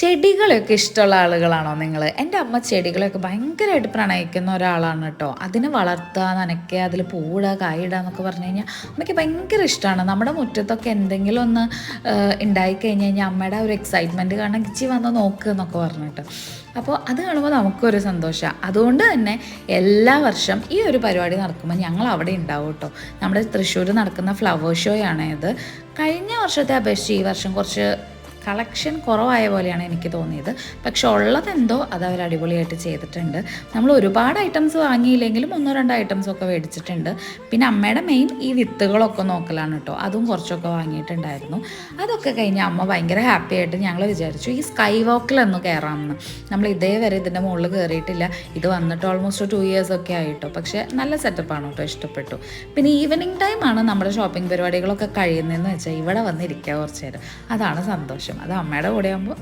ചെടികളൊക്കെ ഇഷ്ടമുള്ള ആളുകളാണോ നിങ്ങൾ എന്റെ അമ്മ ചെടികളെയൊക്കെ ഭയങ്കരമായിട്ട് പ്രണയിക്കുന്ന ഒരാളാണ് കേട്ടോ. അതിനെ വളർത്തുക നനയ്ക്കുക അതിൽ പൂടുക കായിടുക എന്നൊക്കെ പറഞ്ഞു കഴിഞ്ഞാൽ അമ്മയ്ക്ക് ഭയങ്കര ഇഷ്ടമാണ്. നമ്മുടെ മുറ്റത്തൊക്കെ എന്തെങ്കിലും ഒന്ന് ഉണ്ടായി കഴിഞ്ഞ് കഴിഞ്ഞാൽ അമ്മയുടെ ഒരു എക്സൈറ്റ്മെന്റ് കാരണം കിച്ചി വന്ന് നോക്കുക എന്നൊക്കെ പറഞ്ഞിട്ട് അപ്പോൾ അത് കാണുമ്പോൾ നമുക്കൊരു സന്തോഷമാണ് അതുകൊണ്ട് തന്നെ എല്ലാ വർഷം ഈ ഒരു പരിപാടി നടക്കുമ്പോൾ ഞങ്ങൾ അവിടെ ഉണ്ടാവും കേട്ടോ. നമ്മുടെ തൃശ്ശൂർ നടക്കുന്ന ഫ്ലവർ ഷോയാണേത് ഇത്. കഴിഞ്ഞ വർഷത്തെ അപേക്ഷിച്ച് ഈ വർഷം കുറച്ച് കളക്ഷൻ കുറവായ പോലെയാണ് എനിക്ക് തോന്നിയത്. പക്ഷെ ഉള്ളതെന്തോ അത് അവർ അടിപൊളിയായിട്ട് ചെയ്തിട്ടുണ്ട്. നമ്മൾ ഒരുപാട് ഐറ്റംസ് വാങ്ങിയില്ലെങ്കിലും ഒന്നോ രണ്ടോ ഐറ്റംസ് ഒക്കെ മേടിച്ചിട്ടുണ്ട്. പിന്നെ അമ്മയുടെ മെയിൻ ഈ വിത്തുകളൊക്കെ നോക്കലാണ് കേട്ടോ. അതും കുറച്ചൊക്കെ വാങ്ങിയിട്ടുണ്ടായിരുന്നു. അതൊക്കെ കഴിഞ്ഞ് അമ്മ ഭയങ്കര ഹാപ്പി ആയിട്ട് ഞങ്ങൾ വിചാരിച്ചു ഈ സ്കൈ വാക്കിലൊന്ന് കയറാമെന്ന് നമ്മൾ ഇതേവരെ ഇതിന്റെ മുകളിൽ കയറിയിട്ടില്ല ഇത് വന്നിട്ട് ഓൾമോസ്റ്റ് ടു ഇയേഴ്സ് ഒക്കെ ആയിട്ടോ. പക്ഷേ നല്ല സെറ്റപ്പാണ് കേട്ടോ ഇഷ്ടപ്പെട്ടു. പിന്നെ ഈവനിങ് ടൈമാണ് നമ്മുടെ ഷോപ്പിംഗ് പരിപാടികളൊക്കെ കഴിയുന്നതെന്ന് വെച്ചാൽ ഇവിടെ വന്നിരിക്കുക കുറച്ച് നേരം. അതാണ് സന്തോഷം. അത് അമ്മയുടെ കൂടെ ആകുമ്പോൾ